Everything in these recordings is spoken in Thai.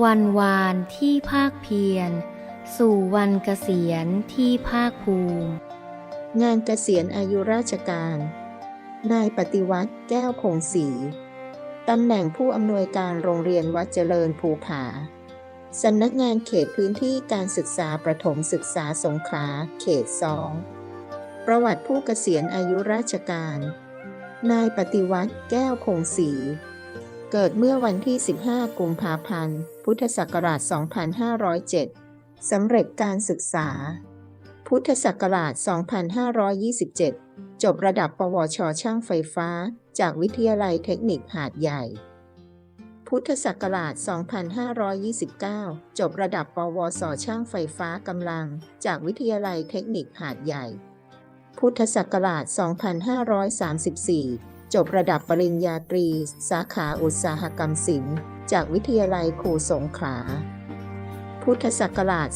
วันวานที่ภาคเพียร สู่วันเกษียณที่ภาคภูมิ งานเกษียณอายุราชการ นายปฏิวัติแก้วคงศรีตำแหน่งผู้อำนวยการโรงเรียนวัดเจริญภูผาสำนักงานเขตพื้นที่การศึกษาประถมศึกษาสงขลาเขตสองประวัติผู้เกษียณอายุราชการ นายปฏิวัติแก้วคงศรี เกิดเมื่อวันที่ 15 กุมภาพันธ์ พุทธศักราช 2507 สำเร็จการศึกษา พุทธศักราช 2527 จบระดับปวช ช่างไฟฟ้า จากวิทยาลัยเทคนิคหาดใหญ่ พุทธศักราช 2529 จบระดับปวส ช่างไฟฟ้ากำลัง จากวิทยาลัยเทคนิคหาดใหญ่ พุทธศักราช 2534 จบระดับปริญญาตรี สาขาอุตสาหกรรมศิลป์จากวิทยาลัยครูสงขลา พุทธศักราช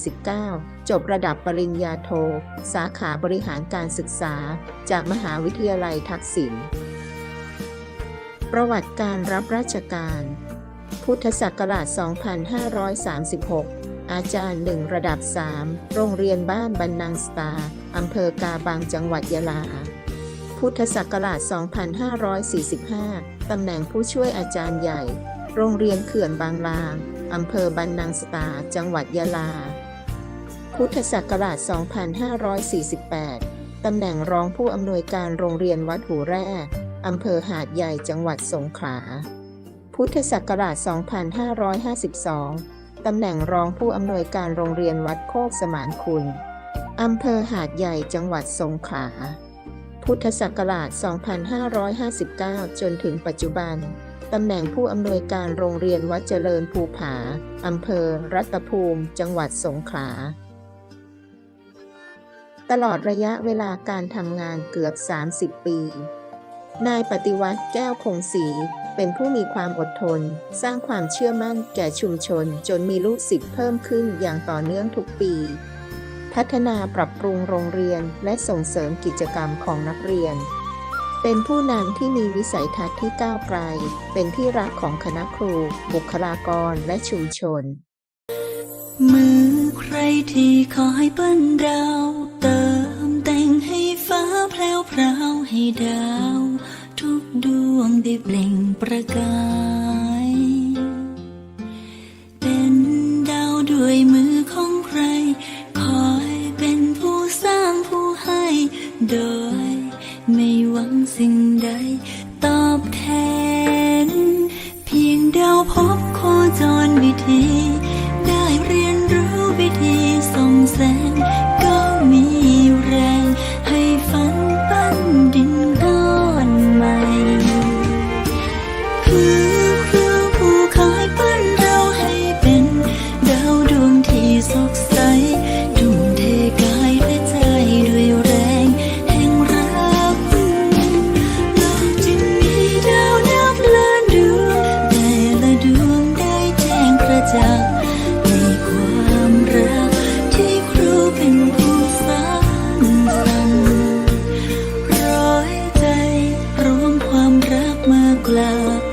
2549 จบระดับปริญญาโท สาขาบริหารการศึกษา จากมหาวิทยาลัยทักษิณ ประวัติการรับราชการ พุทธศักราช 2536 อาจารย์หนึ่งระดับ 3 โรงเรียนบ้านบันนังสตา อำเภอกาบังจังหวัดยะลา พุทธศักราช 2545 ตำแหน่งผู้ช่วยอาจารย์ใหญ่ โรงเรียนเขื่อนบางลาง อำเภอบันนังสตา จังหวัดยะลา พุทธศักราช 2548 ตำแหน่งรองผู้อำนวยการโรงเรียนวัดหูแร่ อำเภอหาดใหญ่ จังหวัดสงขลา พุทธศักราช 2552 ตำแหน่งรองผู้อำนวยการโรงเรียนวัดโคกสมานคุณ อำเภอหาดใหญ่ จังหวัดสงขลา พุทธศักราช 2559 จนถึงปัจจุบัน ตำแหน่งผู้อำนวยการโรงเรียนวัดเจริญภูผา อำเภอ รัตภูมิ จังหวัดสงขลา ตลอดระยะเวลาการทำงานเกือบ 30 ปี นายปฏิวัติแก้วคงศรีเป็นผู้มีความอดทน สร้างความเชื่อมั่นแก่ชุมชนจนมีลูกศิษย์เพิ่มขึ้นอย่างต่อเนื่องทุกปี พัฒนาปรับปรุงโรงเรียนและส่งเสริมกิจกรรมของนักเรียน เป็นผู้นำที่มีวิสัยทัศน์ที่ก้าวไกล เป็นที่รักของคณะครู บุคลากรและชุมชน มือใครที่คอยเปิ้นดาวเติมแต่งให้ฟ้าแพรวพราวให้ดาว ทุกดวงได้เปล่งประกาย หวั จ้งกในความรักที่ครูเป็นผู้สร้างสรรค์ร้อยใจรวมความรักมากล่าว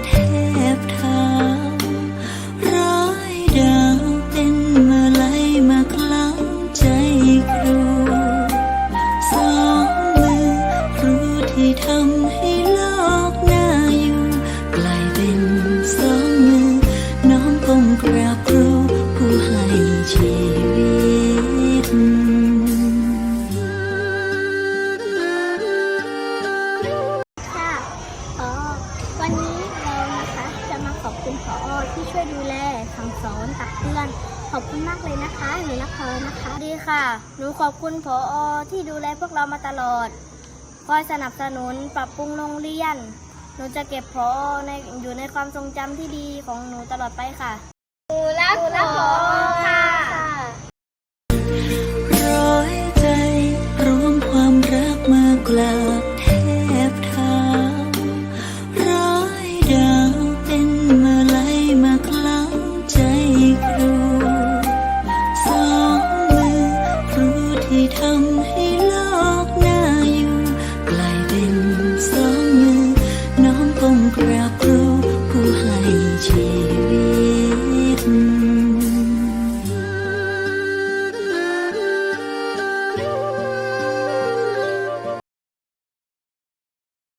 คุณผอที่ช่วยดูแลสั่งสอนตักเตือน ขอบคุณมากเลยนะคะหนูรักพอนะคะ ดีค่ะ หนูขอบคุณผออที่ดูแลพวกเรามาตลอด คอยสนับสนุนปรับปรุงโรงเรียน หนูจะเก็บผอในอยู่ในความทรงจำที่ดีของหนูตลอดไปค่ะ หนูรักผอค่ะร้อยใจรวมความรักมากล่าว ทำให้